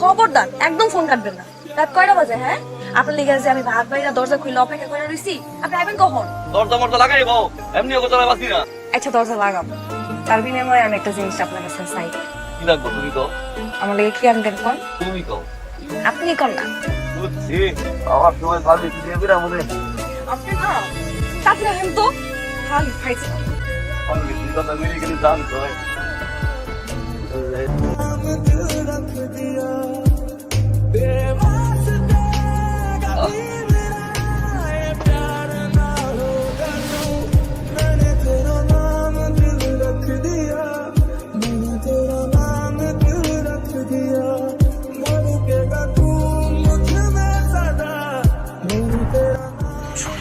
খবরদার একদম ফোন কাটবেন না। রাত কয়টা বাজে হ্যাঁ? আপনার লিগে যে আমি ভাত বাইরা দরজা খুলে অপেক্ষা করে রইছি আপনি আইবেন কখন? দরজা মরজা লাগাই বউ এমনি চালা বাসি না। আচ্ছা দরজা লাগাম তার বিনিময়ে আমি একটা জিনিস আপনার কাছে চাই। কি লাগবো তুমি তো আমার লাগে কি আনবেন কোন? তুমি কও। আপনি কোন না? বুঝছি। আমার সময় ভাবি দিয়ে বিরা মনে আপনি না তাতে রাখেন তো। খালি খাইছি। অনেক কথা মিলে গেলে জানতো। ছোট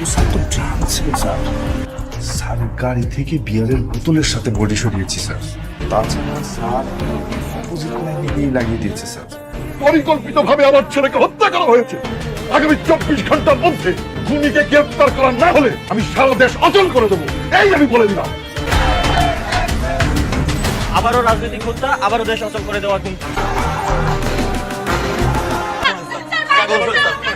স্যার তো ছিল স্যার স্যার গাড়ি থেকে বিয়ারের বোতলের সাথে বডি সরিয়েছি স্যার। তাছাড়া স্যার অপোজিট লাইনে গিয়ে লাগিয়ে দিয়েছে স্যার। পরিকল্পিতভাবে আমার ছেলেকে হত্যা করা হয়েছে। আগামী চব্বিশ ঘণ্টার মধ্যে খুনিকে গ্রেফতার করা না হলে আমি সারা দেশ অচল করে দেবো। এই আমি বলে দিলাম। আবারও রাজনৈতিক হত্যা আবারও দেশ অচল করে দেওয়া কিন্তু আহ,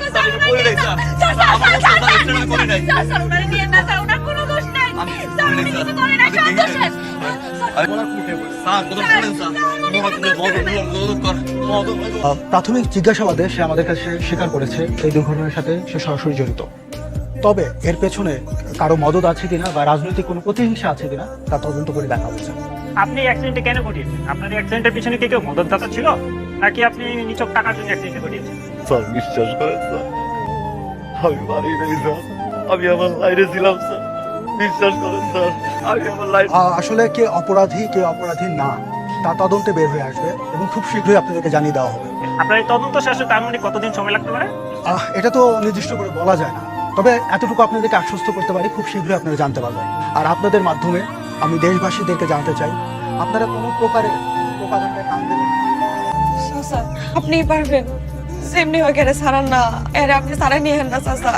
প্রাথমিক জিজ্ঞাসাবাদে সে আমাদের কাছে স্বীকার করেছে এই দুর্ঘটনার সাথে সে সরাসরি জড়িত। তবে এর পেছনে কারও মদত আছে কিনা বা রাজনৈতিক কোনো প্রতিহিংসা আছে কিনা তা তদন্ত করে দেখা হচ্ছে। আপনি অ্যাক্সিডেন্টে কেন ঘটিয়েছেন? আপনার অ্যাক্সিডেন্টের পিছনে কি কেউ মদতদাতা ছিল? নাকি আপনি নিচক টাকার জন্য অ্যাক্সিডেন্ট ঘটিয়েছেন? স্যার বিশ্বাস করেন স্যার। আমি বাড়ি নেই স্যার। আমি আমার লাইনে ছিলাম স্যার। বিশ্বাস করেন স্যার। আমি আমার লাইন আসলে কে অপরাধী কে অপরাধী না তা তদন্তে বের হয়ে আসবে এবং খুব শীঘ্রই আপনাদেরকে জানিয়ে দেওয়া হবে। আপনার এই তদন্ত শেষে তার মানে কতদিন সময় লাগতে পারে? আহ, এটা তো নির্দিষ্ট করে বলা যায় না। তবে এতটুকু আপনাদেরকে আশ্বস্ত করতে পারি খুব শীঘ্রই আপনারা জানতে পারবেন। আর আপনাদের মাধ্যমে আমি দেশবাসীদেরকে জানতে চাই আপনারা কোনো প্রকারে প্রোপাগান্ডায় কান দেবেন না। স্যার আপনি পারবেন। সেমনি হয়ে গেলে সারান না। এর আপনি সারা নিয়ে হেন না চাচা।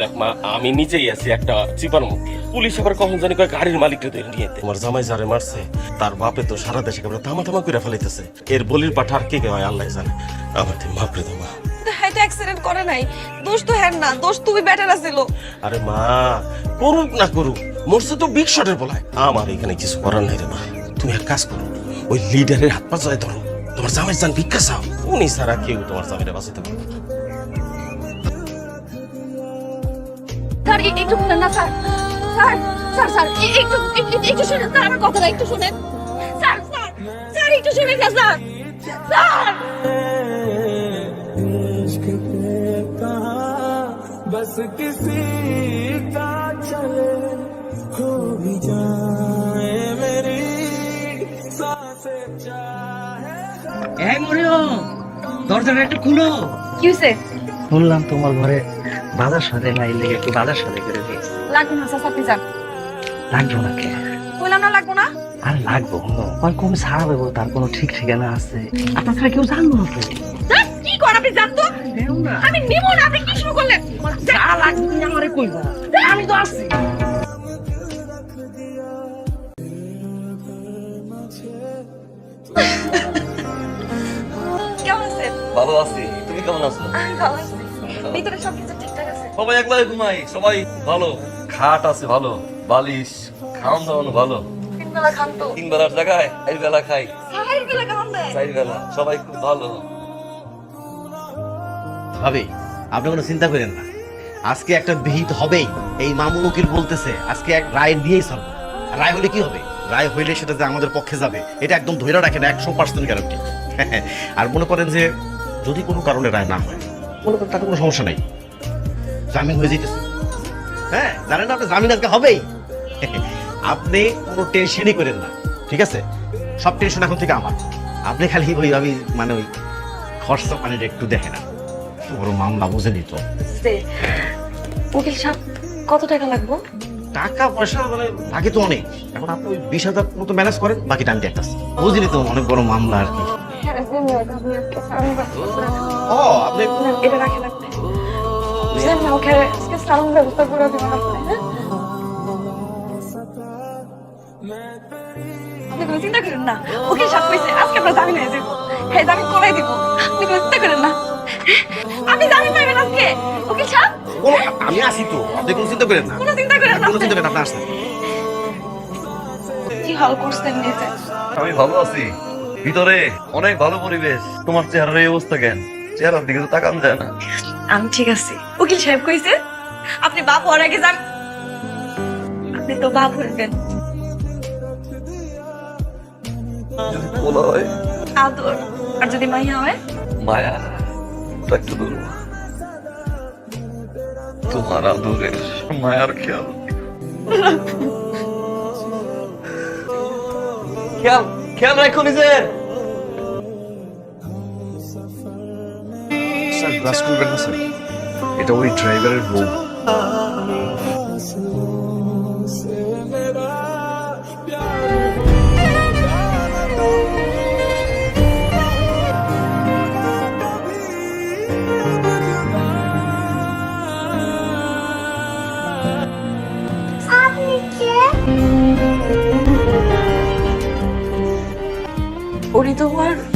দেখ মা আমি নিজেই আছি একটা চিপার মধ্যে পুলিশ আবার কখন জানি কয় গাড়ির মালিককে ধরে নিয়ে তোমার জামাই যারে মারছে তার বাপে তো সারা দেশে কেবল থামা থামা করে ফেলাইতেছে। এর বলির পাঠার কে কে হয় আল্লাহ জানে। আমার তুই মাপরে তোমা হ্যাঁ তো অ্যাক্সিডেন্ট করে নাই। দোষ তো হ্যাঁ না দোষ তুমি বেটার আছিল আরে মা করুক না করুক মরছে তো বিগ শটের বলায়। আমার এখানে কিছু করার নাই রে মা। তুমি এক কাজ করো ওই লিডারের হাত পা জয় ধরো। তোমার জামাই যান ভিক্ষা চাও? উনি সারা কেউ তোমার জামাইটা বাঁচাতে পারবে। স্যার একটু শুনেন না স্যার। স্যার স্যার স্যার একটু একটু- একটু শুনেন স্যার আমার কথাটা একটু শুনেন। স্যার স্যার স্যার একটু শুনেন না স্যার। স্যার! এই মরিও দরজাটা একটু খুলো। কি হয়েছে শুনলাম তোমার ঘরে বাজার সাথে নাই লেগে একটু বাজার সাথে করে দিয়েছে লাগবে না স্যার আপনি যান। লাগবো না কে? বললাম না লাগবো না। আর লাগবো আর কোন সারা দেবো তার কোনো ঠিক ঠিকানা আছে? আপনার ছাড়া কেউ জানব না কি কর আপনি জান তো? আমি নিব না আপনি কি শুরু করলেন? যা লাগবে আমারে কইবা। আমি তো আসছি ভালো আছি। তুমি কেমন আছো? আমি ভালো আছি। ভিতরে সব ঠিকঠাক আছে। সবাই একবারে ঘুমাই সবাই ভালো। খাট আছে ভালো বালিশ খাওয়ান দাওয়ানো ভালো। তিন বেলা খান তো। তিন বেলার জায়গায় বেলা খাই। চার বেলা খান দেয় চার বেলা সবাই খুব ভালো। ভাবি আপনি কোনো চিন্তা করেন না। আজকে একটা বিহিত হবেই এই মামুন উকিল বলতেছে আজকে এক রায় দিয়েই ছাড়বো। রায় হলে কি হবে? রায় হইলে সেটা যে আমাদের পক্ষে যাবে এটা একদম ধরে রাখেন একশো পার্সেন্ট গ্যারান্টি আর মনে করেন যে যদি কোনো কারণে রায় না হয় মনে করেন তাতে কোনো সমস্যা নাই। জামিন হয়ে যেতেছে। হ্যাঁ জানেন না আপনি জামিন আজকে হবেই। আপনি কোনো টেনশনই করেন না ঠিক আছে? সব টেনশন এখন থেকে আমার। আপনি খালি ওই আমি মানে ওই খরচা পানিটা একটু দেখে না বড় মামলা বুঝেনি তো। সে, উকিল সাহেব কত টাকা লাগবে? টাকা পয়সা মানে বাকি তো অনেক। এখন আপনি ওই বিশ হাজার মতো ম্যানেজ করেন বাকিটা আমি দেখতেছি। বুঝলি তো অনেক বড় মামলা আর কি। ও আপনি এটা রাখে লাগবে বুঝলেন না ওকে আজকে সালাম ব্যবস্থা করে দেবেন আপনি হ্যাঁ? আপনি কোনো চিন্তা করেন না ওকে সাপ পেয়েছে আজকে আমরা জামিন হয়ে যাব। হ্যাঁ জামিন করাই দিব। আপনি কোনো চিন্তা করেন না। আপনি জামিন পাইবেন আজকে ওকে সাপ আমি আসি তো আপনি কোনো চিন্তা করেন না। কোনো চিন্তা করেন না কোনো চিন্তা করেন আপনি আসেন। কি হাল করছেন নিজে আমি ভালো আছি। ভিতরে অনেক ভালো পরিবেশ। তোমার চেহারার এই অবস্থা কেন? চেহারার দিকে তো তাকান যায় না। আমি ঠিক আছি। উকিল সাহেব কইছে আপনি বাপ হওয়ার আগে যান। আপনি তো বাপ হইবেন। আদর। আর যদি মাইয়া হয়? মায়া ওটা একটু দূর। তোমার আদরের মায়ার খেয়াল। খেয়াল? খেয়াল রাখো নিজের। স্যার ক্লাস করবেন না স্যার এটা ওই ড্রাইভারের বউ। উনি তোমার